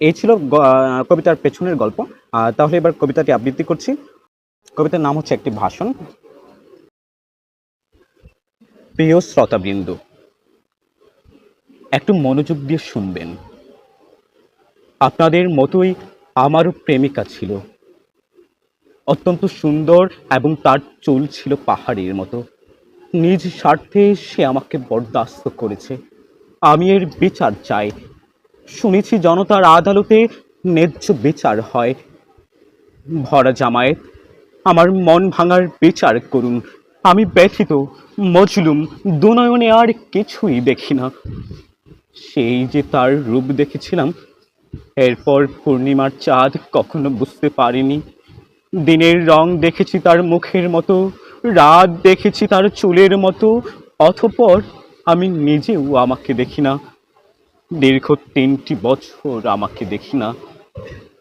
এই ছিল কবিতার পেছনের গল্প। তাহলে এবার কবিতাটি আবৃত্তি করছি। কবিতার নাম হচ্ছে একটি ভাষণ। প্রিয় শ্রোতাবৃন্দ, একটু মনোযোগ দিয়ে শুনবেন। আপনাদের মতোই আমারও প্রেমিকা ছিল। অত্যন্ত সুন্দর এবং তার চুল ছিল পাহাড়ের মতো। নিজ স্বার্থে সে আমাকে বরদাস্ত করেছে। আমি এর বিচার চাই। শুনেছি জনতার আদালতে ন্যায্য বিচার হয়। ভরা জামায়াত, আমার মন ভাঙার বিচার করুন। আমি ব্যথিত, মজলুম, দুনয়নে আর কিছুই দেখি না। সেই যে তার রূপ দেখেছিলাম, এরপর পূর্ণিমার চাঁদ কখনো বুঝতে পারিনি। দিনের রং দেখেছি তার মুখের মতো, রাত দেখেছি তার চুলের মতো অথপর আমি নিজেও আমাকে দেখি না। দীর্ঘ তিনটি বছর আমাকে দেখি না।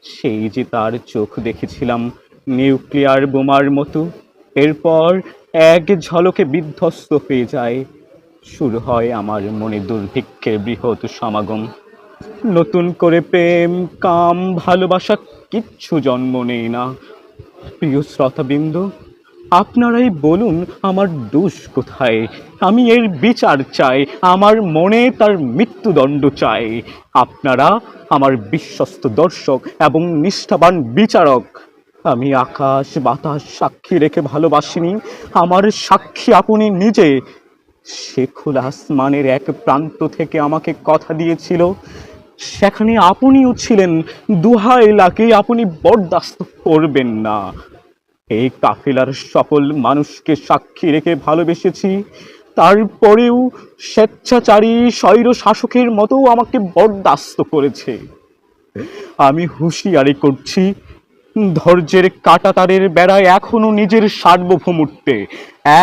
সেই যে তার চোখ দেখেছিলাম নিউক্লিয়ার বোমার মতো, এরপর এক ঝলকে বিধ্বস্ত হয়ে যায়। শুরু হয় আমার মনে দুর্ভিক্ষের বৃহৎ সমাগম। নতুন করে প্রেম, কাম, ভালোবাসা কিচ্ছু জন্ম নেই না। প্রিয় শ্রোতাবৃন্দ আপনারাই বলুন, আমার দোষ কোথায়? আমি এর বিচার চাই, আমার মনে তার মৃত্যুদণ্ড চাই। আপনারা আমার বিশ্বস্ত দর্শক এবং নিষ্ঠাবান বিচারক। আমি আকাশ বাতাস সাক্ষী রেখে ভালোবাসিনি। আমার সাক্ষী আপনি নিজে। শেখুল আসমানের এক প্রান্ত থেকে আমাকে কথা দিয়েছিল। সেখানে আপনিও ছিলেন। দুহাই লাগে আপনি বরদাস্ত করবেন না। এই কাফেলার সকল মানুষকে সাক্ষী রেখে ভালোবেসেছি। তারপরেও স্বেচ্ছাচারী স্বৈর শাসকের মতো আমাকে বরদাস্ত করেছে। আমি হুঁশিয়ারি করছি, ধৈর্যের কাটাতারের বেড়ায় এখনও নিজের সার্বভৌমত্বে,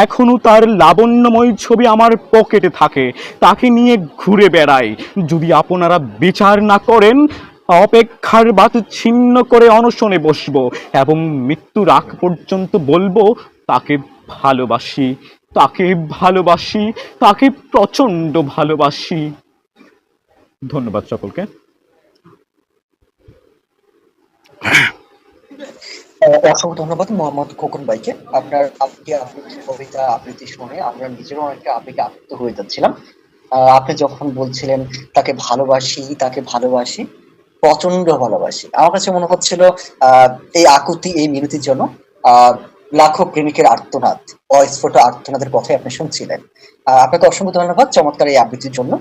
এখনও তার লাবণ্যময় ছবি আমার পকেটে থাকে, তাকে নিয়ে ঘুরে বেড়াই। যদি আপনারা বিচার না করেন অপেক্ষার বাত ছিন্ন করে অনশনে বসবো এবং মৃত্যুর আগ পর্যন্ত বলব, তাকে ভালোবাসি তাকে ভালোবাসি, তাকে প্রচণ্ড ভালোবাসি। ধন্যবাদ সকলকে। অসংখ্য ধন্যবাদ মোহাম্মদ খোকন ভাইকে। আপনার আজকে আবৃত্তি কবিতা, আবৃত্তি শুনে আমরা নিজেরও অনেকটা আবেগে আপ্ত হয়ে যাচ্ছিলাম। আপনি যখন বলছিলেন, তাকে ভালোবাসি তাকে ভালোবাসি প্রচণ্ড ভালোবাসি। আমার কাছে মনে হচ্ছিল এই আকুতি, এই মিনতির জন্য লাখো প্রেমিকের আর্তনাদ, অস্ফুট আর্তনাদের কথাই আপনি শুনছিলেন। আপনাকে অসংখ্য ধন্যবাদ চমৎকার এই আবৃত্তির জন্য।